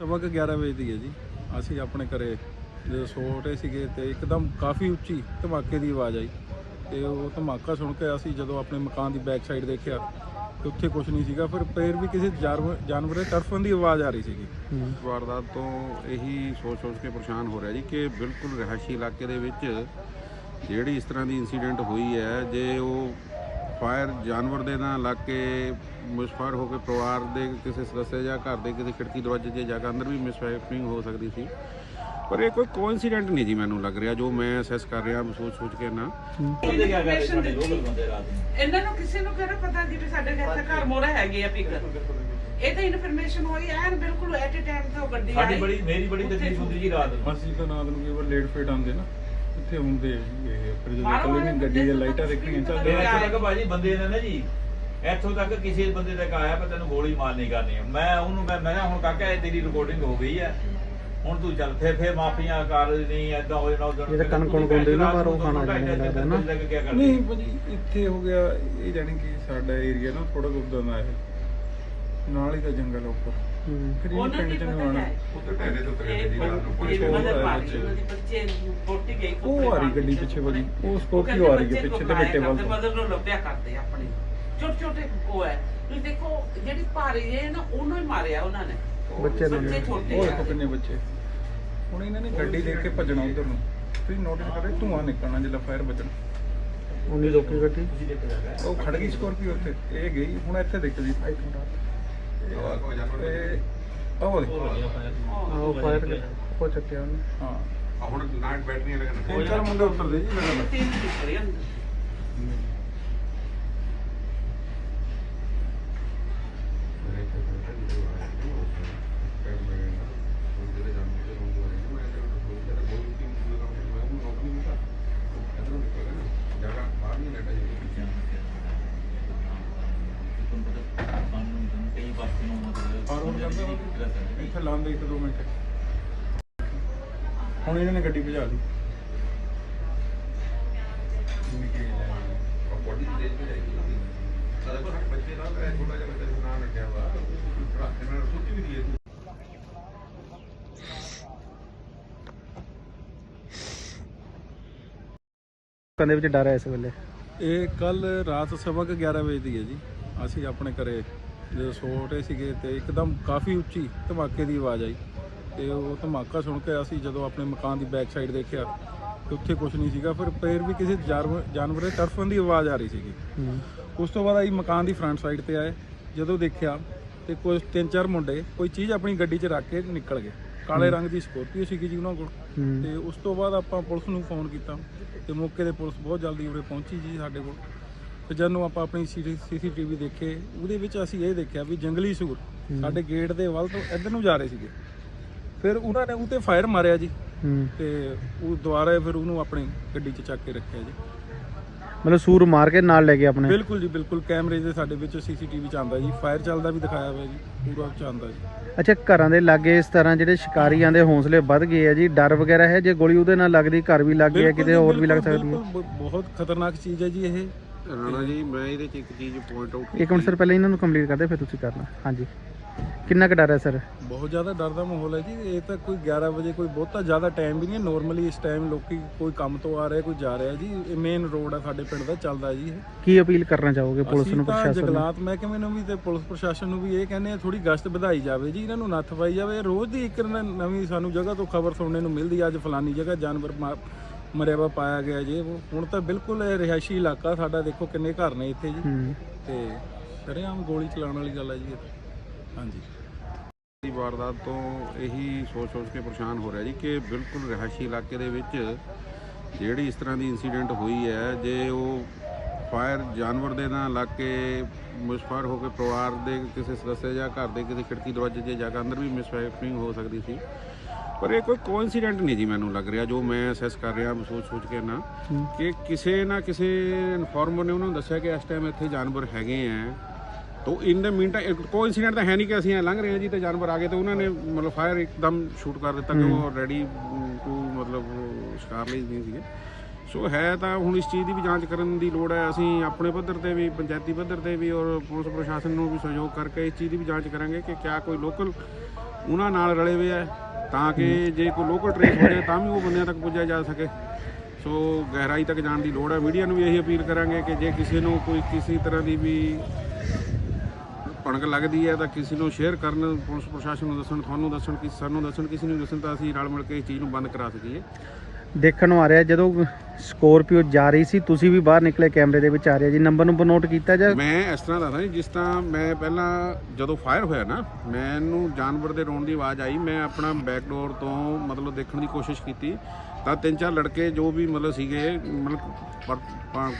ਸਵਾ ਕੁ 11 ਵਜੇ ਦੀ ਹੈ ਜੀ। ਅਸੀਂ ਆਪਣੇ ਘਰੇ ਜਦੋਂ ਸੋਟੇ ਸੀਗੇ ਤੇ ਇੱਕਦਮ ਕਾਫੀ ਉੱਚੀ ਧਮਾਕੇ ਦੀ ਆਵਾਜ਼ ਆਈ। ਤੇ ਉਹ ਧਮਾਕਾ ਸੁਣ ਕੇ ਅਸੀਂ ਜਦੋਂ ਆਪਣੇ ਮਕਾਨ ਦੀ ਬੈਕ ਸਾਈਡ ਦੇਖਿਆ ਤੇ ਉੱਥੇ ਕੁਝ ਨਹੀਂ ਸੀਗਾ ਫਿਰ ਫੇਰ ਵੀ ਕਿਸੇ ਜਾਨਵਰ ਜਾਨਵਰ ਦੇ ਤੜਫਣ ਦੀ ਆਵਾਜ਼ ਆ ਰਹੀ ਸੀਗੀ। ਵਾਰਦਾਤ ਤੋਂ ਇਹੀ ਸੋਚ ਸੋਚ ਕੇ ਪਰੇਸ਼ਾਨ ਹੋ ਰਿਹਾ ਜੀ ਕਿ ਬਿਲਕੁਲ ਰਿਹਾਇਸ਼ੀ ਇਲਾਕੇ ਦੇ ਵਿੱਚ ਜਿਹੜੀ ਇਸ ਤਰ੍ਹਾਂ ਦੀ ਇਨਸੀਡੈਂਟ ਹੋਈ ਹੈ ਜੇ ਉਹ ਫਾਇਰ ਜਾਨਵਰ ਦੇ ਨਾਲ ਲੱਗ ਕੇ ਮਿਸਫਾਇਰ ਹੋ ਕੇ ਪਰਿਵਾਰ ਦੇ ਕਿਸੇ ਸਦੱਸਿਆ ਜਾਂ ਘਰ ਦੇ ਕਿਸੇ ਖਿੜਕੀ ਦਰਵਾਜ਼ੇ 'ਤੇ ਜਾ ਕੇ ਅੰਦਰ ਵੀ ਮਿਸਫਾਇਰਿੰਗ ਹੋ ਸਕਦੀ ਸੀ। ਪਰ ਇਹ ਕੋਈ ਕੋਇਨਸੀਡੈਂਟ ਨਹੀਂ ਜੀ ਮੈਨੂੰ ਲੱਗ ਰਿਹਾ ਜੋ ਮੈਂ ਅਸੈਸ ਕਰ ਰਿਹਾ ਸੋਚ ਸੋਚ ਕੇ ਨਾ। ਇਹਨਾਂ ਨੂੰ ਕਿਸੇ ਨੂੰ ਕਿਹੜਾ ਪਤਾ ਜੀ ਵੀ ਸਾਡੇ ਇੱਥੇ ਘਰ ਮੋਰੇ ਹੈਗੇ ਆ ਪਿਕ ਇਹ ਤਾਂ ਇਨਫੋਰਮੇਸ਼ਨ ਹੋਈ ਐਨ ਬਿਲਕੁਲ ਐਟ ਅ ਟਾਈਮ ਤੇ ਗੱਡੀ ਆਈ। ਸਾਡੀ ਬੜੀ ਮੇਰੀ ਬੜੀ ਤਕਲੀਫ ਹੁੰਦੀ ਜੀ ਰਾਤ ਨੂੰ। ਅਸੀਂ ਤਾਂ ਨਾਦ ਨੂੰ ਵਾਰ ਲੇਟ ਫੇਟ ਆਉਂਦੇ ਨਾ। ਇੱਥੇ ਹੁੰਦੇ ਇਹ ਕੱਲੇ ਨੇ ਗੱਡੀ ਦੀਆਂ ਲਾਈਟਾਂ ਦੇਖਣੀਆਂ ਚੱਲਦੇ ਇੱਥੋਂ ਤੱਕ ਭਾਜੀ ਬੰਦੇ ਨੇ ਨਾ ਜੀ ਇੱਥੋਂ ਤੱਕ ਕਿਸੇ ਬੰਦੇ ਤੱਕ ਆਇਆ ਪਰ ਤੈਨੂੰ ਗੋਲੀ ਮਾਰਨੀ ਕਰਨੀ ਹੈ ਮੈਂ ਉਹਨੂੰ ਮੈਂ ਮੈਂ ਕਿਹਾ ਹੁਣ ਕਾਕਾ ਇਹ ਤੇਰੀ ਰਿਕਾਰਡਿੰਗ ਹੋ ਗਈ ਹੈ ਹੁਣ ਤੂੰ ਚੱਲ ਫੇਰ ਫੇਰ ਮਾਫੀਆਂ ਕਰ ਨਹੀਂ ਐਦਾਂ ਹੋ ਜਾਣਾ ਉਦੋਂ ਜਿਹੜਾ ਕਣ ਕੁਣ ਗਾਉਂਦੇ ਨਾ ਬਾਹਰੋਂ ਖਾਣਾ ਜਾਣਾ ਲੱਗਦਾ ਨਾ। ਨਹੀਂ ਭਾਜੀ ਇੱਥੇ ਹੋ ਗਿਆ ਇਹ ਜਾਣੀ ਕਿ ਸਾਡਾ ਏਰੀਆ ਨਾ ਥੋੜਾ ਗੁੱਦਾਂ ਦਾ ਹੈ ਨਾਲ ਹੀ ਤਾਂ ਜੰਗਲ ਆ ਉੱਪਰ। ਉਹਨਾਂ ਦੀ ਪਤਾ ਮਦਰ ਉਹਨਾਂ ਦੇ ਬੱਚੇ ਨੂੰ ਫੋਟੀ ਗਈ ਉਹ ਆ ਰਹੀ ਗੱਡੀ ਪਿੱਛੇ ਭਾਜੀ ਉਹ ਸਕੋਰਪੀਓ ਆ ਰਹੀ ਹੈ ਪਿੱਛੇ ਤੇ ਬੱਟੇ ਵੱਲ ਤੋਂ। ਮਦਰ ਨੂੰ ਲੱਭਿਆ ਕਰਦੇ ਆਪਣੇ। ਛੋਟੇ ਛੋਟੇ ਉਹ ਹੈ। ਤੁਸੀਂ ਦੇਖੋ ਜਿਹੜੀ ਭਾਰੀ ਹੈ ਨਾ ਉਹਨੂੰ ਹੀ ਮਾਰਿਆ ਉਹਨਾਂ ਨੇ। ਬੱਚੇ ਨੂੰ ਬੱਚੇ ਛੋਟੇ ਉਹ ਆ। ਦੇਖੋ ਕਿੰਨੇ ਬੱਚੇ। ਹੁਣ ਇਹਨਾਂ ਨੇ ਗੱਡੀ ਦੇਖ ਕੇ ਭੱਜਣਾ ਉਧਰ ਨੂੰ। ਤੁਸੀਂ ਨੋਟਿਸ ਕਰੇ ਧੂਆਂ ਨਿਕਲਣਾ ਜਦੋਂ ਫਾਇਰ ਵੱਜਣਾ। ਉਨੀ ਰੋਕੀ ਗੱਡੀ? ਉਹ ਖੜ ਗਈ ਸਕੋਰਪੀਓ ਉੱਥੇ। ਇਹ ਗਈ ਹੁਣ ਇੱਥੇ ਦੇਖੋ ਜੀ ਇਹ ਉਹ ਦੇਖੋ ਆਹ ਫਾਇਰ ਕੋ ਚੱਕਿਆ ਉਹਨੇ। ਹਾਂ। ਹੁਣ ਨਾਈਟ ਬੈਟਰੀਆਂ ਲੱਗਣ ਤਿੰਨ ਚਾਰ ਮੁੰਡੇ ਉੱਤਰਦੇ ਜੀ ਮੇਰੇ ਨਾਲ। ਤਿੰਨ ਨਿਕਲੇ ਅੰਦਰ ਕਈ ਪਾਸੇ ਨੂੰ ਹੁਣ ਇੱਥੇ ਲਾਉਂਦੇ ਇੱਕ ਦੋ ਮਿੰਟ। ਹੁਣ ਇਹਨਾਂ ਨੇ ਗੱਡੀ ਭਜਾ ਲਈ। ਕੰਦੇ ਵਿੱਚ ਡਰ ਹੈ ਇਸ ਵੇਲੇ? ਇਹ ਕੱਲ ਰਾਤ ਸਵਾ ਕੁ 11 ਵਜੇ ਦੀ ਹੈ ਜੀ। ਅਸੀਂ ਆਪਣੇ ਘਰੇ ਜਦੋਂ ਸੋਟੇ ਸੀਗੇ ਤੇ ਇੱਕਦਮ ਕਾਫੀ ਉੱਚੀ ਧਮਾਕੇ ਦੀ ਆਵਾਜ਼ ਆਈ ਤੇ ਉਹ ਧਮਾਕਾ ਸੁਣ ਕੇ ਅਸੀਂ ਜਦੋਂ ਆਪਣੇ ਮਕਾਨ ਦੀ ਬੈਕ ਸਾਈਡ ਦੇਖਿਆ ਤੇ ਉੱਥੇ ਕੁਝ ਨਹੀਂ ਸੀਗਾ ਫਿਰ ਫੇਰ ਵੀ ਕਿਸੇ ਜਾਨਵਰ ਦੇ ਤੜਫਣ ਦੀ ਆਵਾਜ਼ ਆ ਰਹੀ ਸੀਗੀ। ਉਸ ਤੋਂ ਬਾਅਦ ਅਸੀਂ ਮਕਾਨ ਦੀ ਫਰੰਟ ਸਾਈਡ ਤੇ ਆਏ ਜਦੋਂ ਦੇਖਿਆ ਤੇ ਕੁਝ ਤਿੰਨ ਚਾਰ ਮੁੰਡੇ ਕੋਈ ਚੀਜ਼ ਆਪਣੀ ਗੱਡੀ 'ਚ ਰੱਖ ਕੇ ਨਿਕਲ ਗਏ। ਕਾਲੇ ਰੰਗ ਦੀ ਸਕੋਰਪੀਓ ਸੀਗੀ ਜੀ ਉਹਨਾਂ ਕੋਲ। ਤੇ ਉਸ ਤੋਂ ਬਾਅਦ ਆਪਾਂ ਪੁਲਿਸ ਨੂੰ ਫੋਨ ਕੀਤਾ ਤੇ ਮੌਕੇ ਤੇ ਪੁਲਿਸ ਬਹੁਤ ਜਲਦੀ ਉਰੇ ਪਹੁੰਚੀ ਜੀ ਸਾਡੇ ਕੋਲ। ਤੇ ਜਦੋਂ ਆਪਾਂ ਆਪਣੀ ਸੀਸੀਟੀਵੀ ਦੇਖੇ ਉਹਦੇ ਵਿੱਚ ਅਸੀਂ ਇਹ ਦੇਖਿਆ ਵੀ ਜੰਗਲੀ ਸੂਰ ਸਾਡੇ ਗੇਟ ਦੇ ਵੱਲ ਤੋਂ ਇੱਧਰ ਨੂੰ ਜਾ ਰਹੇ ਸੀਗੇ। ਫਿਰ ਉਹਨਾਂ ਨੇ ਉਤੇ ਫਾਇਰ ਮਾਰਿਆ ਜੀ। ਤੇ ਉਹ ਦੁਬਾਰਾ ਫਿਰ ਉਹਨੂੰ ਆਪਣੀ ਗੱਡੀ 'ਚ ਚੱਕ ਕੇ ਰੱਖਿਆ ਜੀ। ਮਤਲਬ ਸੂਰ ਮਾਰ ਕੇ ਨਾਲ ਲੈ ਗਏ ਆਪਣੇ? ਬਿਲਕੁਲ ਜੀ ਬਿਲਕੁਲ। ਕੈਮਰੇ ਦੇ ਸਾਡੇ ਵਿੱਚ ਸੀਸੀਟੀਵੀ ਚ ਆਉਂਦਾ ਜੀ। ਫਾਇਰ ਚੱਲਦਾ ਵੀ ਦਿਖਾਇਆ ਹੋਇਆ ਜੀ ਪੂਰਾ ਚ ਆਉਂਦਾ ਜੀ। ਅੱਛਾ ਘਰਾਂ ਦੇ ਲਾਗੇ ਇਸ ਤਰ੍ਹਾਂ ਜਿਹੜੇ ਸ਼ਿਕਾਰੀਆਂ ਦੇ ਹੌਸਲੇ ਵੱਧ ਗਏ ਆ ਜੀ ਡਰ ਵਗੈਰਾ ਹੈ? ਜੇ ਗੋਲੀ ਉਹਦੇ ਨਾਲ ਲੱਗਦੀ ਘਰ ਵੀ ਲੱਗ ਗਿਆ ਕਿਤੇ ਹੋਰ ਵੀ ਲੱਗ ਸਕਦੀ ਹੈ? ਬਹੁਤ ਖਤਰਨਾਕ ਚੀਜ਼ ਹੈ ਜੀ ਇਹ। ਰਾਣਾ ਜੀ ਮੈਂ ਇਹਦੇ ਚ ਇੱਕ ਚੀਜ਼ ਪੁਆਇੰਟ ਆਊਟ ਇੱਕ ਮਿੰਟ ਸਰ ਪਹਿਲਾਂ ਇਹਨਾਂ ਨੂੰ ਕੰਪਲੀਟ ਕਰਦੇ ਫਿਰ ਤੁਸੀਂ ਕਰਨਾ। ਹਾਂਜੀ। ਕਿੰਨਾ ਕੁ ਡਰ ਹੈ ਸਰ? ਬਹੁਤ ਜ਼ਿਆਦਾ ਡਰ ਦਾ ਮਾਹੌਲ ਹੈ ਜੀ। ਇਹ ਤਾਂ ਕੋਈ 11 ਵਜੇ ਕੋਈ ਬਹੁਤਾ ਜ਼ਿਆਦਾ ਟਾਈਮ ਵੀ ਨਹੀਂ ਹੈ। ਨਾਰਮਲੀ ਇਸ ਟਾਈਮ ਲੋਕੀ ਕੋਈ ਕੰਮ ਤੋਂ ਆ ਰਿਹਾ ਕੋਈ ਜਾ ਰਿਹਾ ਜੀ। ਇਹ ਮੇਨ ਰੋਡ ਹੈ ਸਾਡੇ ਪਿੰਡ ਦਾ ਚੱਲਦਾ ਜੀ ਇਹ। ਕੀ ਅਪੀਲ ਕਰਨਾ ਚਾਹੋਗੇ ਪੁਲਿਸ ਅਸੀਂ ਨੂੰ ਤਾਂ ਪ੍ਰਸ਼ਾਸਨ ਨੂੰ? ਜੰਗਲਾਤ ਮਹਿਕਮੇ ਨੂੰ ਵੀ ਤੇ ਪੁਲਿਸ ਪ੍ਰਸ਼ਾਸਨ ਨੂੰ ਵੀ ਇਹ ਕਹਿੰਦੇ ਆ ਥੋੜੀ ਗਸ਼ਤ ਵਧਾਈ ਜਾਵੇ ਜੀ। ਇਹਨਾਂ ਨੂੰ ਨੱਥ ਪਾਈ ਜਾਵੇ। ਰੋਜ਼ ਦੀ ਇੱਕ ਨ- ਨਵੀਂ ਸਾਨੂੰ ਜਗ੍ਹਾ ਤੋਂ ਖਬਰ ਸੁਣਨੇ ਨੂੰ ਮਿਲਦੀ ਆ, ਅੱਜ ਫਲਾਨੀ ਜਗ੍ਹਾ ਜਾਨਵਰ ਮਾ- ਮਰਿਆ ਵਾ ਪਾਇਆ ਗਿਆ ਜੀ। ਉਹ ਹੁਣ ਤਾਂ ਬਿਲਕੁਲ ਇਹ ਰਿਹਾਇਸ਼ੀ ਇਲਾਕਾ ਸਾਡਾ ਦੇਖੋ ਕਿੰਨੇ ਘਰ ਨੇ ਇੱਥੇ ਜੀ। ਹੂੰ। ਤੇ ਸ਼ਰੇਆਮ ਗੋਲੀ ਚਲਾਉਣ ਵਾਲੀ ਗੱਲ ਹੈ ਜੀ ਇਹ ਤਾਂ। ਹਾਂਜੀ। ਦੀ ਵਾਰਦਾਤ ਤੋਂ ਇਹੀ ਸੋਚ ਸੋਚ ਕੇ ਪਰੇਸ਼ਾਨ ਹੋ ਰਿਹਾ ਜੀ ਕਿ ਬਿਲਕੁਲ ਰਿਹਾਇਸ਼ੀ ਇਲਾਕੇ ਦੇ ਵਿੱਚ ਜਿਹੜੀ ਇਸ ਤਰ੍ਹਾਂ ਦੀ ਇਨਸੀਡੈਂਟ ਹੋਈ ਹੈ ਜੇ ਉਹ ਫਾਇਰ ਜਾਨਵਰ ਦੇ ਨਾਲ ਲੱਗ ਕੇ ਮਿਸਫਾਇਰ ਹੋ ਕੇ ਪਰਿਵਾਰ ਦੇ ਕਿਸੇ ਸਦੱਸਿਆ ਜਾਂ ਘਰ ਦੇ ਕਿਸੇ ਖਿੜਕੀ ਦਰਵਾਜ਼ੇ 'ਤੇ ਜਾ ਕੇ ਅੰਦਰ ਵੀ ਮਿਸਫਾਇਰਿੰਗ ਹੋ ਸਕਦੀ ਸੀ। ਪਰ ਇਹ ਕੋਈ ਕੋਇਨਸੀਡੈਂਟ ਨਹੀਂ ਜੀ ਮੈਨੂੰ ਲੱਗ ਰਿਹਾ ਜੋ ਮੈਂ ਅਸੈਸ ਕਰ ਰਿਹਾ ਸੋਚ ਸੋਚ ਕੇ ਨਾ ਕਿ ਕਿਸੇ ਨਾ ਕਿਸੇ ਇਨਫੋਰਮਰ ਨੇ ਉਹਨਾਂ ਨੂੰ ਦੱਸਿਆ ਕਿ ਇਸ ਟਾਈਮ ਇੱਥੇ ਜਾਨਵਰ ਹੈਗੇ ਆ ਤੋ ਇਨ ਦ ਮੀਨ ਟਾਈਮ ਕੋਈ ਇਨਸੀਡੈਂਟ ਤਾਂ ਹੈ ਨਹੀਂ ਕਿ ਅਸੀਂ ਐਂ ਲੰਘ ਰਹੇ ਹਾਂ ਜੀ ਤੇ ਜਾਨਵਰ ਆ ਗਏ ਤੇ ਉਹਨਾਂ ਨੇ ਮਤਲਬ ਫਾਇਰ ਇੱਕਦਮ ਸ਼ੂਟ ਕਰ ਦਿੱਤਾ ਕਿ ਉਹ ਰੈਡੀ ਟੂ ਮਤਲਬ ਸ਼ਿਕਾਰ ਲਈ ਨਹੀਂ ਸੀਗੇ। ਸੋ ਹੈ ਤਾਂ ਹੁਣ ਇਸ ਚੀਜ਼ ਦੀ ਵੀ ਜਾਂਚ ਕਰਨ ਦੀ ਲੋੜ ਹੈ ਅਸੀਂ ਆਪਣੇ ਪੱਧਰ ਤੇ ਵੀ ਪੰਚਾਇਤੀ ਪੱਧਰ ਤੇ ਵੀ ਔਰ ਪੁਲਿਸ ਪ੍ਰਸ਼ਾਸਨ ਨੂੰ ਵੀ ਸਹਿਯੋਗ ਕਰਕੇ ਇਸ ਚੀਜ਼ ਦੀ ਵੀ ਜਾਂਚ ਕਰਾਂਗੇ ਕਿ ਕਿਆ ਕੋਈ ਲੋਕਲ ਉਹਨਾਂ ਨਾਲ ਰਲੇ ਹੋਏ ਆ ਤਾਂ ਕਿ ਜੇ ਕੋਈ ਲੋਕਲ ਟ੍ਰੇਸ ਹੋ ਜਾਏ ਤਾਂ ਵੀ ਉਹ ਬੰਦਿਆਂ ਤੱਕ ਪੁੱਜਿਆ ਜਾ ਸਕੇ। ਸੋ ਗਹਿਰਾਈ ਤੱਕ ਜਾਣ ਦੀ ਲੋੜ ਹੈ। ਮੀਡੀਆ ਨੂੰ ਵੀ ਇਹੀ ਅਪੀਲ ਕਰਾਂਗੇ ਕਿ ਜੇ ਕਿਸੇ ਨੂੰ ਕੋਈ ਕਿਸੇ ਤਰ੍ਹਾਂ ਦੀ ਵੀ ਭਣਕ ਲੱਗਦੀ ਹੈ ਤਾਂ ਕਿਸੇ ਨੂੰ ਸ਼ੇਅਰ ਕਰਨ ਪੁਲਿਸ ਪ੍ਰਸ਼ਾਸਨ ਨੂੰ ਦੱਸਣ ਤੁਹਾਨੂੰ ਦੱਸਣ ਕਿ ਸਾਨੂੰ ਦੱਸਣ ਕਿਸੇ ਨੂੰ ਦੱਸਣ ਤਾਂ ਅਸੀਂ ਰਲ ਮਿਲ ਕੇ ਇਸ ਚੀਜ਼ ਨੂੰ ਬੰਦ ਕਰਾ ਸਕੀਏ। ਦੇਖਣ ਨੂੰ ਆ ਰਿਹਾ ਜਦੋਂ ਸਕੋਰਪੀਓ ਜਾ ਰਹੀ ਸੀ ਤੁਸੀਂ ਵੀ ਬਾਹਰ ਨਿਕਲੇ ਕੈਮਰੇ ਦੇ ਵਿੱਚ ਆ ਰਿਹਾ ਜੀ। ਨੰਬਰ ਨੂੰ ਨੋਟ ਕੀਤਾ ਜਾਂ। ਮੈਂ ਇਸ ਤਰ੍ਹਾਂ ਦੱਸਦਾ ਜੀ ਜਿਸ ਤਰ੍ਹਾਂ ਮੈਂ ਪਹਿਲਾਂ ਜਦੋਂ ਫਾਇਰ ਹੋਇਆ ਨਾ ਮੈਨੂੰ ਜਾਨਵਰ ਦੇ ਰੋਣ ਦੀ ਆਵਾਜ਼ ਆਈ। ਮੈਂ ਆਪਣਾ ਬੈਕ ਡੋਰ ਤੋਂ ਮਤਲਬ ਦੇਖਣ ਦੀ ਕੋਸ਼ਿਸ਼ ਕੀਤੀ। ਤਾਂ ਤਿੰਨ ਚਾਰ ਲੜਕੇ ਜੋ ਵੀ ਮਤਲਬ ਸੀਗੇ ਮਤਲਬ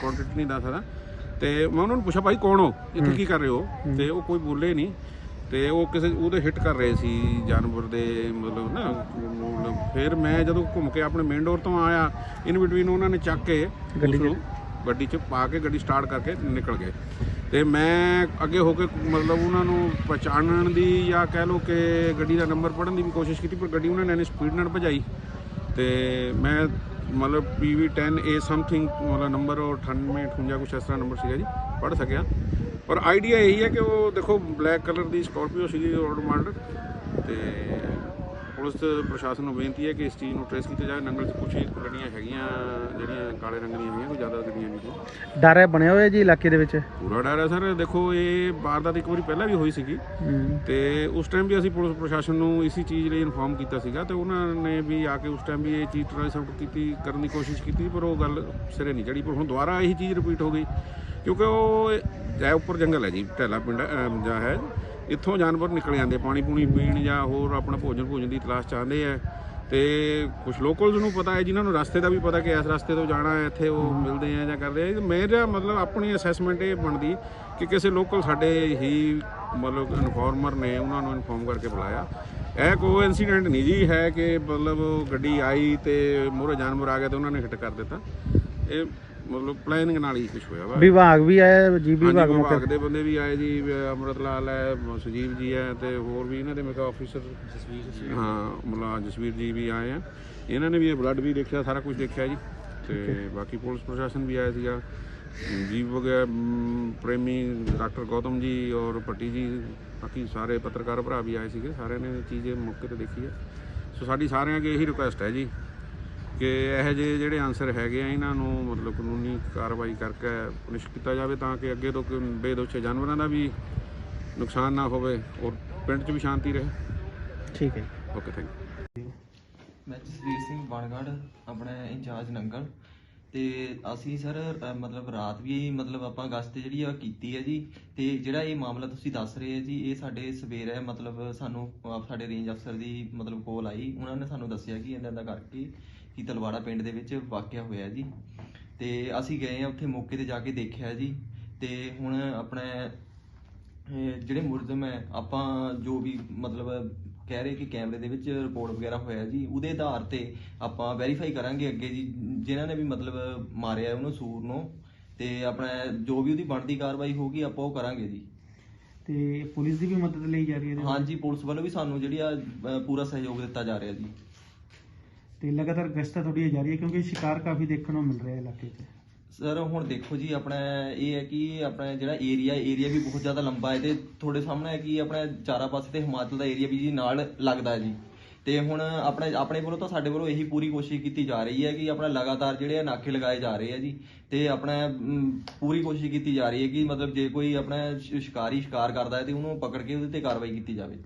ਕੰਟੈਕਟ ਨਹੀਂ ਦੱਸ ਸਕਦਾ ਤੇ ਮੈਂ ਉਹਨਾਂ ਨੂੰ ਪੁੱਛਿਆ ਭਾਈ ਕੌਣ ਹੋ? ਇੱਥੇ ਕੀ ਕਰ ਰਹੇ ਹੋ। ਤੇ ਉਹ ਕੋਈ ਬੋਲੇ ਨਹੀਂ। ਤੇ ਉਹ ਕਿਸੇ ਉਹਦੇ ਹਿੱਟ ਕਰ ਰਹੇ ਸੀ ਜਾਨਵਰ ਦੇ ਮਤਲਬ ਨਾ ਮਤਲਬ ਫਿਰ ਮੈਂ ਜਦੋਂ ਘੁੰਮ ਕੇ ਆਪਣੇ ਮੇਨ ਡੋਰ ਤੋਂ ਆਇਆ ਇਨ ਬਿਟਵੀਨ ਉਹਨਾਂ ਨੇ ਚੱਕ ਕੇ ਗੱਡੀ ਨੂੰ ਗੱਡੀ 'ਚ ਪਾ ਕੇ ਗੱਡੀ ਸਟਾਰਟ ਕਰਕੇ ਨਿਕਲ ਗਏ। ਤੇ ਮੈਂ ਅੱਗੇ ਹੋ ਕੇ ਮਤਲਬ ਉਹਨਾਂ ਨੂੰ ਪਛਾਣਨ ਦੀ ਜਾਂ ਕਹਿ ਲਓ ਕਿ ਗੱਡੀ ਦਾ ਨੰਬਰ ਪੜਨ ਦੀ ਵੀ ਕੋਸ਼ਿਸ਼ ਕੀਤੀ ਪਰ ਗੱਡੀ ਉਹਨਾਂ ਨੇ ਇੰਨੀ ਸਪੀਡ ਨਾਲ ਭਜਾਈ। ਤੇ ਮੈਂ ਮਤਲਬ PV10 A ਸਮਥਿੰਗ ਮਤਲਬ ਨੰਬਰ ਉਹ 98 58 ਕੁਛ ਇਸ ਤਰ੍ਹਾਂ ਨੰਬਰ ਸੀਗਾ ਜੀ ਪੜ ਸਕਿਆ। ਪਰ ਆਈਡੀਆ ਇਹੀ ਹੈ ਕਿ ਉਹ ਦੇਖੋ ਬਲੈਕ ਕਲਰ ਦੀ ਸਕਾਰਪੀਓ ਸੀਗੀ ਰੋਡ ਮਾਡਲ ਤੇ ਪੁਲਿਸ ਪ੍ਰਸ਼ਾਸਨ ਨੂੰ ਬੇਨਤੀ ਹੈ ਕਿ ਇਸ ਚੀਜ਼ ਨੂੰ ਟ੍ਰੇਸ ਕੀਤਾ ਜਾਵੇ। ਨੰਗਲ 'ਚ ਹੀ ਗੱਡੀਆਂ ਹੈਗੀਆਂ ਜਿਹੜੀਆਂ ਕਾਲੇ ਰੰਗ ਦੀਆਂ ਹੈਗੀਆਂ ਕੋਈ ਜ਼ਿਆਦਾ ਗੱਡੀਆਂ ਨਹੀਂ ਕੋਈ ਡਰ ਹੈ ਬਣਿਆ ਹੋਇਆ ਜੀ ਇਲਾਕੇ ਦੇ ਵਿੱਚ? ਪੂਰਾ ਡਰ ਹੈ ਸਰ। ਦੇਖੋ ਇਹ ਵਾਰਦਾਤ ਇੱਕ ਵਾਰੀ ਪਹਿਲਾਂ ਵੀ ਹੋਈ ਸੀਗੀ। ਤੇ ਉਸ ਟਾਈਮ ਵੀ ਅਸੀਂ ਪੁਲਿਸ ਪ੍ਰਸ਼ਾਸਨ ਨੂੰ ਇਸੀ ਚੀਜ਼ ਲਈ ਇਨਫੋਰਮ ਕੀਤਾ ਸੀਗਾ। ਤੇ ਉਹਨਾਂ ਨੇ ਵੀ ਆ ਕੇ ਉਸ ਟਾਈਮ ਵੀ ਇਹ ਚੀਜ਼ ਆਊਟ ਕੀਤੀ ਕਰਨ ਦੀ ਕੋਸ਼ਿਸ਼ ਕੀਤੀ ਪਰ ਉਹ ਗੱਲ ਸਿਰੇ ਨਹੀਂ ਚੜੀ ਪਰ ਹੁਣ ਦੁਬਾਰਾ ਇਹੀ ਚੀਜ਼ ਰਿਪੀਟ ਹੋ ਗਈ। ਕਿਉਂਕਿ ਉਹ ਜੈ ਉੱਪਰ ਜੰਗਲ ਹੈ ਜੀ ਢੈਲਾ ਪਿੰਡ ਜਾਂ ਹੈ, ਇੱਥੋਂ ਜਾਨਵਰ ਨਿਕਲ ਜਾਂਦੇ, ਪਾਣੀ ਪੂਣੀ ਪੀਣ ਜਾਂ ਹੋਰ ਆਪਣਾ ਭੋਜਨ ਭੋਜਨ ਦੀ ਤਲਾਸ਼ ਚਾਹੁੰਦੇ ਆ। ਤੇ ਕੁਝ ਲੋਕਲਸ ਨੂੰ ਪਤਾ ਹੈ, ਜਿਨ੍ਹਾਂ ਨੂੰ ਰਸਤੇ ਦਾ ਵੀ ਪਤਾ ਕਿ ਇਸ ਰਸਤੇ ਤੋਂ ਜਾਣਾ ਹੈ, ਇੱਥੇ ਉਹ ਮਿਲਦੇ ਆ ਜਾਂ ਕਰਦੇ ਆ। ਮੇਰਾ ਮਤਲਬ ਆਪਣੀ ਅਸੈਸਮੈਂਟ ਇਹ ਬਣਦੀ ਕਿ ਕਿਸੇ ਲੋਕਲ ਸਾਡੇ ਹੀ ਮਤਲਬ ਇਨਫੋਰਮਰ ਨੇ ਉਹਨਾਂ ਨੂੰ ਇਨਫੋਰਮ ਕਰਕੇ ਬੁਲਾਇਆ। ਇਹ ਕੋਈ ਇਨਸੀਡੈਂਟ ਨਹੀਂ ਜੀ, ਹੈ ਕਿ ਮਤਲਬ ਗੱਡੀ ਆਈ ਤੇ ਮੋਰੇ ਜਾਨਵਰ ਆ ਗਿਆ ਤੇ ਉਹਨਾਂ ਨੇ ਹਿੱਟ ਕਰ ਦਿੱਤਾ। ਇਹ ਮਤਲਬ ਪਲੈਨਿੰਗ ਨਾਲ ਹੀ ਕੁਝ ਹੋਇਆ ਵਾ। ਵਿਭਾਗ ਵੀ ਆਇਆ ਜੀ ਵਿਭਾਗ ਵਿਭਾਗ ਦੇ ਬੰਦੇ ਵੀ ਆਏ ਜੀ ਅਮਰਤ ਲਾਲ ਹੈ ਸੁਜੀਵ ਜੀ ਹੈ ਤੇ ਹੋਰ ਵੀ ਇਹਨਾਂ ਦੇ ਮੇਕਾ ਆਫੀਸਰ ਜਸਵੀਰ ਹਾਂ ਮੁਲਾ ਜਸਵੀਰ ਜੀ ਵੀ ਆਏ ਆ। ਇਹਨਾਂ ਨੇ ਵੀ ਇਹ ਬਲੱਡ ਵੀ ਦੇਖਿਆ ਸਾਰਾ ਕੁਝ ਦੇਖਿਆ ਜੀ। ਤੇ ਬਾਕੀ ਪੁਲਿਸ ਪ੍ਰਸ਼ਾਸਨ ਵੀ ਆਇਆ ਸੀਗਾ। ਜੀਵ ਵਗੈਰਾ ਪ੍ਰੇਮੀ ਡਾਕਟਰ ਗੌਤਮ ਜੀ ਔਰ ਪੱਟੀ ਜੀ ਬਾਕੀ ਸਾਰੇ ਪੱਤਰਕਾਰ ਭਰਾ ਵੀ ਆਏ ਸੀਗੇ। ਸਾਰਿਆਂ ਨੇ ਇਹ ਚੀਜ਼ ਮੌਕੇ ਤੇ ਦੇਖੀ ਹੈ। ਸੋ ਸਾਡੀ ਸਾਰਿਆਂ ਅੱਗੇ ਇਹੀ ਰਿਕੁਐਸਟ ਹੈ ਜੀ। ਕਿ ਇਹੋ ਜਿਹੇ ਜਿਹੜੇ ਆਨਸਰ ਹੈਗੇ ਆ ਇਹਨਾਂ ਨੂੰ ਮਤਲਬ ਕਾਨੂੰਨੀ ਕਾਰਵਾਈ ਕਰਕੇ ਪੁਨਿਸ਼ ਕੀਤਾ ਜਾਵੇ ਤਾਂ ਕਿ ਅੱਗੇ ਤੋਂ ਕੋਈ ਬੇਦੋਸ਼ੇ ਜਾਨਵਰਾਂ ਦਾ ਵੀ ਨੁਕਸਾਨ ਨਾ ਹੋਵੇ ਔਰ ਪਿੰਡ 'ਚ ਵੀ ਸ਼ਾਂਤੀ ਰਹੇ। ਠੀਕ ਹੈ ਓਕੇ ਥੈਂਕ ਯੂ ਮੈਂ ਜਸਵੀਰ ਸਿੰਘ ਬਣਗੜ ਆਪਣਾ ਇੰਚਾਰਜ ਨੰਗਲ। ਤੇ ਅਸੀਂ ਸਰ ਮਤਲਬ ਰਾਤ ਵੀ ਮਤਲਬ ਆਪਾਂ ਗਸ਼ਤ ਜਿਹੜੀ ਆ ਕੀਤੀ ਹੈ ਜੀ। ਤੇ ਜਿਹੜਾ ਇਹ ਮਾਮਲਾ ਤੁਸੀਂ ਦੱਸ ਰਹੇ ਹੋ ਜੀ ਇਹ ਸਾਡੇ ਸਵੇਰੇ ਮਤਲਬ ਸਾਨੂੰ ਸਾਡੇ ਰੇਂਜ ਅਫਸਰ ਦੀ ਮਤਲਬ ਕੋਲ ਆਈ। ਉਹਨਾਂ ਨੇ ਸਾਨੂੰ ਦੱਸਿਆ ਕਿ ਇਹਨਾਂ ਦਾ ਕਰਕੇ ਕਿ ਤਲਵਾੜਾ ਪਿੰਡ ਦੇ ਵਿੱਚ ਵਾਕਿਆ ਹੋਇਆ ਜੀ। ਤੇ ਅਸੀਂ ਗਏ ਆ ਉੱਥੇ ਮੌਕੇ ਤੇ ਜਾ ਕੇ ਦੇਖਿਆ ਜੀ। ਤੇ ਹੁਣ ਆਪਣਾ ਜਿਹੜੇ ਮੁਲਜ਼ਮ ਹੈ ਆਪਾਂ ਜੋ ਵੀ ਮਤਲਬ ਕਹਿ ਰਹੇ ਕਿ ਕੈਮਰੇ ਦੇ ਵਿੱਚ ਰਿਪੋਰਟ ਵਗੈਰਾ ਹੋਇਆ ਜੀ ਉਹਦੇ ਆਧਾਰ ਤੇ ਆਪਾਂ ਵੈਰੀਫਾਈ ਕਰਾਂਗੇ ਅੱਗੇ ਜੀ। ਜਿਨ੍ਹਾਂ ਨੇ ਵੀ ਮਤਲਬ ਮਾਰਿਆ ਉਹਨੂੰ ਸੂਰ ਨੂੰ ਤੇ ਆਪਣਾ ਜੋ ਵੀ ਉਹਦੀ ਬਣਦੀ ਕਾਰਵਾਈ ਹੋਊਗੀ ਆਪਾਂ ਉਹ ਕਰਾਂਗੇ ਜੀ। ਤੇ ਪੁਲਿਸ ਦੀ ਵੀ ਮਦਦ ਲਈ ਜਾ ਰਹੀ ਹੈ ਹਾਂਜੀ ਪੁਲਿਸ ਵੱਲੋਂ ਵੀ ਸਾਨੂੰ ਜਿਹੜੀ ਆ ਪੂਰਾ ਸਹਿਯੋਗ ਦਿੱਤਾ ਜਾ ਰਿਹਾ ਜੀ। ਤੇ ਲਗਾਤਾਰ ਗਸ਼ਤਾਂ ਤੁਹਾਡੀਆਂ ਜਾਰੀ ਹੈ ਕਿਉਂਕਿ ਸ਼ਿਕਾਰ ਕਾਫੀ ਦੇਖਣ ਨੂੰ ਮਿਲ ਰਿਹਾ ਇਲਾਕੇ 'ਚ। ਸਰ ਹੁਣ ਦੇਖੋ ਜੀ ਆਪਣਾ ਇਹ ਹੈ ਕਿ ਆਪਣਾ ਜਿਹੜਾ ਏਰੀਆ ਏਰੀਆ ਵੀ ਬਹੁਤ ਜ਼ਿਆਦਾ ਲੰਬਾ ਹੈ ਤੇ ਤੁਹਾਡੇ ਸਾਹਮਣੇ ਹੈ ਕਿ ਆਪਣਾ ਚਾਰਾ ਪਾਸੇ ਤੇ ਹਿਮਾਚਲ ਦਾ ਏਰੀਆ ਵੀ ਜੀ ਨਾਲ ਲੱਗਦਾ ਹੈ ਜੀ। ਤੇ ਹੁਣ ਆਪਣੇ ਆਪਣੇ ਵੱਲੋਂ ਤਾਂ ਸਾਡੇ ਵੱਲੋਂ ਇਹੀ ਪੂਰੀ ਕੋਸ਼ਿਸ਼ ਕੀਤੀ ਜਾ ਰਹੀ ਹੈ ਕਿ ਆਪਣਾ ਲਗਾਤਾਰ ਜਿਹੜੇ ਨਾਕੇ ਲਗਾਏ ਜਾ ਰਹੇ ਆ ਜੀ। ਤੇ ਆਪਣਾ ਪੂਰੀ ਕੋਸ਼ਿਸ਼ ਕੀਤੀ ਜਾ ਰਹੀ ਹੈ ਕਿ ਮਤਲਬ ਜੇ ਕੋਈ ਆਪਣਾ ਸ਼ਿਕਾਰੀ ਸ਼ਿਕਾਰ ਕਰਦਾ ਹੈ ਤੇ ਉਹਨੂੰ ਪਕੜ ਕੇ ਉਹਦੇ ਤੇ ਕਾਰਵਾਈ ਕੀਤੀ ਜਾਵੇ।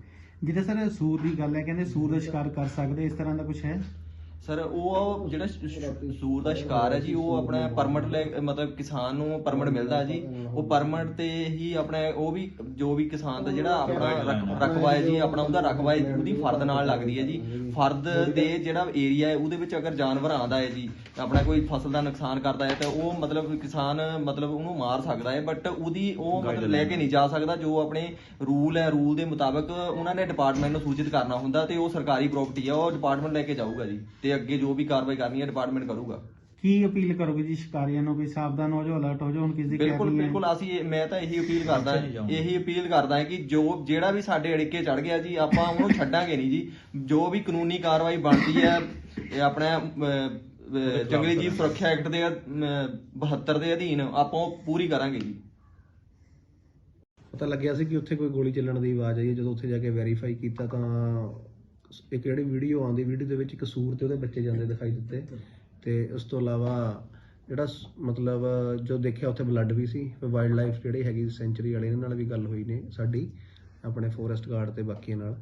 ਜਿੱਦਾਂ ਸਰ ਸੂਰ ਦੀ ਗੱਲ ਹੈ ਕਹਿੰਦੇ ਸੂਰ ਦਾ ਸ਼ਿਕਾਰ ਕਰ ਸਕਦੇ ਇਸ ਤਰ੍ਹਾਂ ਦਾ ਕੁਝ ਹੈ? ਸਰ ਉਹ ਜਿਹੜਾ ਸੂਰ ਦਾ ਸ਼ਿਕਾਰ ਹੈ ਜੀ ਉਹ ਆਪਣਾ ਪਰਮਿਟ ਲੈ ਮਤਲਬ ਕਿਸਾਨ ਨੂੰ ਪਰਮਿਟ ਮਿਲਦਾ ਜੀ। ਉਹ ਪਰਮਿਟ ਤੇ ਹੀ ਆਪਣਾ ਉਹ ਵੀ ਜੋ ਵੀ ਕਿਸਾਨ ਦਾ ਜਿਹੜਾ ਆਪਣਾ ਰਕ- ਰਕਬਾ ਹੈ ਜੀ ਆਪਣਾ ਉਹਦਾ ਰਕਬਾ ਹੈ ਉਹਦੀ ਫਰਦ ਨਾਲ ਲੱਗਦੀ ਹੈ ਜੀ। ਫਰਦ ਦੇ ਜਿਹੜਾ ਏਰੀਆ ਹੈ ਉਹਦੇ ਵਿੱਚ ਅਗਰ ਜਾਨਵਰ ਆਂਦਾ ਹੈ ਜੀ ਆਪਣਾ ਕੋਈ ਫਸਲ ਦਾ ਨੁਕਸਾਨ ਕਰਦਾ ਹੈ ਤਾਂ ਉਹ ਮਤਲਬ ਕਿਸਾਨ ਮਤਲਬ ਉਹਨੂੰ ਮਾਰ ਸਕਦਾ ਹੈ ਬਟ ਉਹਦੀ ਉਹ ਮਤਲਬ ਲੈ ਕੇ ਨਹੀਂ ਜਾ ਸਕਦਾ ਜੋ ਆਪਣੇ ਰੂਲ ਹੈ ਰੂਲ ਦੇ ਮੁਤਾਬਕ ਉਹਨਾਂ ਨੇ ਡਿਪਾਰਟਮੈਂਟ ਨੂੰ ਸੂਚਿਤ ਕਰਨਾ ਹੁੰਦਾ ਤੇ ਉਹ ਸਰਕਾਰੀ ਪ੍ਰਾਪਰਟੀ ਹੈ ਉਹ ਡਿਪਾਰਟਮੈਂਟ ਲੈ ਕੇ ਜਾਊਗਾ ਜੀ। ਤੇ ਅੱਗੇ ਜੋ ਵੀ ਕਾਰਵਾਈ ਕਰਨੀ ਹੈ ਡਿਪਾਰਟਮੈਂਟ ਕਰੂਗਾ। ਕੀ ਅਪੀਲ ਕਰੋਗੇ ਜੀ ਸ਼ਿਕਾਰੀਆਂ ਨੂੰ ਵੀ ਸਾਵਧਾਨ ਹੋ ਜਾਓ ਅਲਰਟ ਹੋ ਜਾਓ ਹੁਣ ਕਿਸ ਦੀ ਬਿਲਕੁਲ ਬਿਲਕੁਲ ਅਸੀਂ ਇਹ- ਮੈਂ ਤਾਂ ਇਹੀ ਅਪੀਲ ਕਰਦਾ ਇਹੀ ਅਪੀਲ ਕਰਦਾ ਹਾਂ ਕਿ ਜੋ ਜਿਹੜਾ ਵੀ ਸਾਡੇ ਅੜਿੱਕੇ ਚੜ ਗਿਆ ਜੀ ਆਪਾਂ ਉਹਨੂੰ ਛੱਡਾਂਗੇ ਨਹੀਂ ਜੀ। ਜੋ ਵੀ ਕਾਨੂੰਨੀ ਕਾਰਵਾਈ ਬਣਦੀ ਹੈ ਇਹ ਆਪਣਾ ਅਮ, ਜੰਗਲੀ ਜੀਵ ਸੁਰੱਖਿਆ ਐਕਟ ਦੇ ਅਮ, 72 ਦੇ ਅਧੀਨ ਆਪਾਂ ਉਹ ਪੂਰੀ ਕਰਾਂਗੇ ਜੀ। ਪਤਾ ਲੱਗਿਆ ਸੀ ਕਿ ਉੱਥੇ ਕੋਈ ਗੋਲੀ ਚੱਲਣ ਦੀ ਆਵਾਜ਼ ਆਈ ਹੈ। ਜਦੋਂ ਉੱਥੇ ਜਾ ਕੇ ਵੈਰੀਫਾਈ ਕੀਤਾ ਤਾਂ ਇੱਕ ਜਿਹੜੀ ਵੀਡੀਓ ਆਉਂਦੀ, ਵੀਡੀਓ ਦੇ ਵਿੱਚ ਇੱਕ ਸੂਰ ਤੇ ਉਹਦੇ ਬੱਚੇ ਜਾਂਦੇ ਦਿਖਾਈ ਦਿੱਤੇ। ਤੇ ਉਸ ਤੋਂ ਇਲਾਵਾ ਜਿਹੜਾ ਸ- ਮਤਲਬ ਜੋ ਦੇਖਿਆ ਉੱਥੇ ਬਲੱਡ ਵੀ ਸੀ ਫਿਰ ਵਾਈਲਡ ਲਾਈਫ ਜਿਹੜੀ ਹੈਗੀ ਸੈਂਚਰੀ ਵਾਲੇ, ਇਹਨਾਂ ਨਾਲ ਵੀ ਗੱਲ ਹੋਈ ਨੇ ਸਾਡੀ, ਆਪਣੇ ਫੋਰੈਸਟ ਗਾਰਡ ਤੇ ਬਾਕੀਆਂ ਨਾਲ।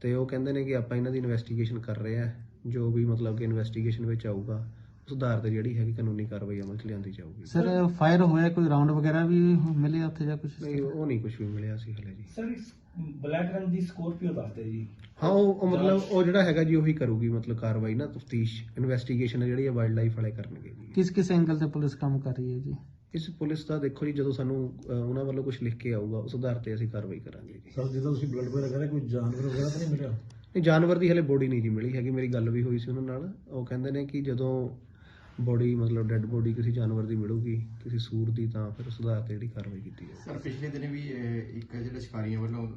ਤੇ ਉਹ ਕਹਿੰਦੇ ਨੇ ਕਿ ਆਪਾਂ ਇਹਨਾਂ ਦੀ ਇਨਵੈਸਟੀਗੇਸ਼ਨ ਕਰ ਰਹੇ ਆ, ਜੋ ਵੀ ਮਤਲਬ ਕਿ ਇਨਵੈਸਟੀਗੇਸ਼ਨ ਵਿੱਚ ਆਊਗਾ। ਉਸ ਆਧਾਰ ਤੇ ਜਿਹੜੀ ਹੈਗੀ ਕਾਨੂੰਨੀ ਕਾਰਵਾਈ ਅਮਲ ਚ ਲਿਆਂਦੀ ਜਾਊਗੀ। ਸਰ ਫਾਇਰ ਹੋਇਆ ਕੋਈ ਰਾਉਂਡ ਵਗੈਰਾ ਵੀ ਮਿਲੇ ਉੱਥੇ ਜਾਂ ਕੁਝ ਨਹੀਂ ਉਹ ਨਹੀਂ ਕੁਝ ਵੀ ਮਿਲਿਆ ਸੀ ਹਲੇ ਜੀ। ਸਰ ਬਲੈਕ ਰੰਗ ਦੀ ਸਕੋਰਪੀਓ ਦੱਸਦੇ ਜੀ। ਹਾਂ ਉਹ ਉਹ ਮਤਲਬ ਉਹ ਜਿਹੜਾ ਹੈਗਾ ਜੀ ਉਹੀ ਕਰੂਗੀ ਮਤਲਬ ਕਾਰਵਾਈ ਨਾ ਤਫਤੀਸ਼ ਇਨਵੈਸਟੀਗੇਸ਼ਨ ਜਿਹੜੀ ਹੈ ਵਾਈਲਡ ਲਾਈਫ ਵਾਲੇ ਕਰਨਗੇ ਜੀ। ਕਿਸ ਕਿਸ ਐਂਗਲ ਤੇ ਪੁਲਿਸ ਕੰਮ ਕਰ ਰਹੀ ਹੈ ਜੀ? ਇਸ ਪੁਲਿਸ ਦਾ ਦੇਖੋ ਜੀ ਜਦੋਂ ਸਾਨੂੰ ਅਹ, ਉਹਨਾਂ ਵੱਲੋਂ ਕੁਝ ਲਿਖ ਕੇ ਆਊਗਾ ਉਸ ਆਧਾਰ ਤੇ ਅਸੀਂ ਕਾਰਵਾਈ ਕਰਾਂਗੇ ਜੀ। ਸਰ ਜਦੋਂ ਤੁਸੀਂ ਬਲੱਡ ਵਗੈਰਾ ਕਹਿੰਦੇ ਕੋਈ ਜਾਨਵਰ ਵਗੈਰਾ ਤਾਂ ਨਹੀਂ ਮਿਲਿਆ? ਨਹੀਂ ਜਾਨਵਰ ਦੀ ਹਲੇ ਬੋਡੀ ਨਹੀਂ ਜੀ ਮਿਲੀ ਹੈਗੀ ਮੇਰੀ ਗੱਲ ਵੀ ਹੋਈ ਸੀ ਉਹਨਾਂ ਨਾਲ। ਉਹ ਕਹਿੰਦੇ ਨੇ ਕਿ ਜਦੋਂ ਬੋਡੀ ਮਤਲਬ ਡੈੱਡ ਬੋਡੀ ਕਿਸੇ ਜਾਨਵਰ ਦੀ ਮਿਲੂਗੀ ਕਿਸੇ ਸੂਰ ਦੀ ਤਾਂ ਫਿਰ ਉਸ ਆਧਾਰ ਤੇ ਜਿਹੜੀ ਕਾਰਵਾਈ ਕੀਤੀ ਜਾਏਗੀ ਸਰ ਪਿਛਲੇ ਦਿਨ ਵੀ ਇੱਕ ਜਿਹੜੇ ਸ਼ਿਕਾਰੀਆਂ ਵੱਲੋਂ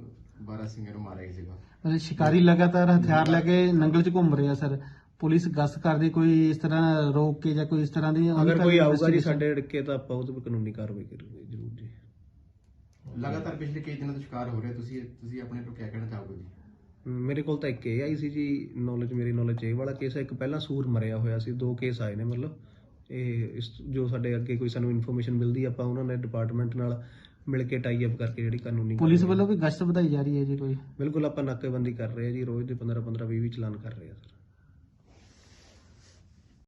12 ਸਿੰਘਾਂ ਨੂੰ ਮਾਰਿਆ ਗਿਆ ਸੀਗਾ। ਮਤਲਬ ਸ਼ਿਕਾਰੀ ਲਗਾਤਾਰ ਹਥਿਆਰ ਲੈ ਕੇ ਨੰਗਲ 'ਚ ਘੁੰਮ ਰਹੇ ਸਰ। ਪੁਲਿਸ ਗਸ਼ਤ ਕਰਦੀ ਕੋਈ ਇਸ ਤਰ੍ਹਾਂ ਰੋਕ ਕੇ ਜਾਂ ਕੋਈ ਇਸ ਤਰ੍ਹਾਂ ਦੀ ਅਗਰ ਕੋਈ ਆਊਗਾ ਜੀ ਸਾਡੇ ਅੜਕੇ ਤਾਂ ਆਪਾਂ ਉਹ ਤੇ ਵੀ ਕਾਨੂੰਨੀ ਕਾਰਵਾਈ ਕਰਾਂਗੇ ਜ਼ਰੂਰ ਜੀ। ਲਗਾਤਾਰ ਪਿਛਲੇ ਕਈ ਦਿਨਾਂ ਤੋਂ ਸ਼ਿਕਾਰ ਹੋ ਰਹੇ ਤੁਸੀਂ ਤੁਸੀਂ ਆਪਣੇ ਤੋਂ ਕਿਆ ਕਹਿਣਾ ਚਾਹੋਗੇ ਜੀ? ਮੇਰੇ ਕੋਲ ਤਾਂ ਇੱਕ ਇਹ ਆਈ ਸੀ ਜੀ ਨੌਲੇਜ ਮੇਰੀ ਨੌਲੇਜ ਇਹ ਵਾਲਾ ਕੇਸ ਹੈ। ਇੱਕ ਪਹਿਲਾਂ ਸੂਰ ਮਰਿਆ ਹੋਇਆ ਸੀ ਦੋ ਕੇਸ ਆਏ ਨੇ ਮਤਲਬ। ਇਹ ਇਸ ਜੋ ਸਾਡੇ ਅੱਗੇ ਕੋਈ ਸਾਨੂੰ ਇਨਫੋਰਮੇਸ਼ਨ ਮਿਲਦੀ ਆਪਾਂ ਉਹਨਾਂ ਨੇ ਡਿਪਾਰਟਮੈਂਟ ਨਾਲ ਮਿਲ ਕੇ ਟਾਈ ਅਪ ਕਰਕੇ ਜਿਹੜੀ ਕਾਨੂੰਨੀ ਪੁਲਿਸ ਵੱਲੋਂ ਵੀ ਗਸ਼ਤ ਵਧਾਈ ਜਾ ਰਹੀ ਹੈ ਜੀ ਕੋਈ? ਬਿਲਕੁਲ ਆਪਾਂ ਨਾਕੇਬੰਦੀ ਕਰ ਰਹੇ ਹਾਂ ਜੀ ਰੋਜ਼ ਦੇ 15 15 20 20 ਚਲਾਨ ਕਰ ਰਹੇ ਸਰ।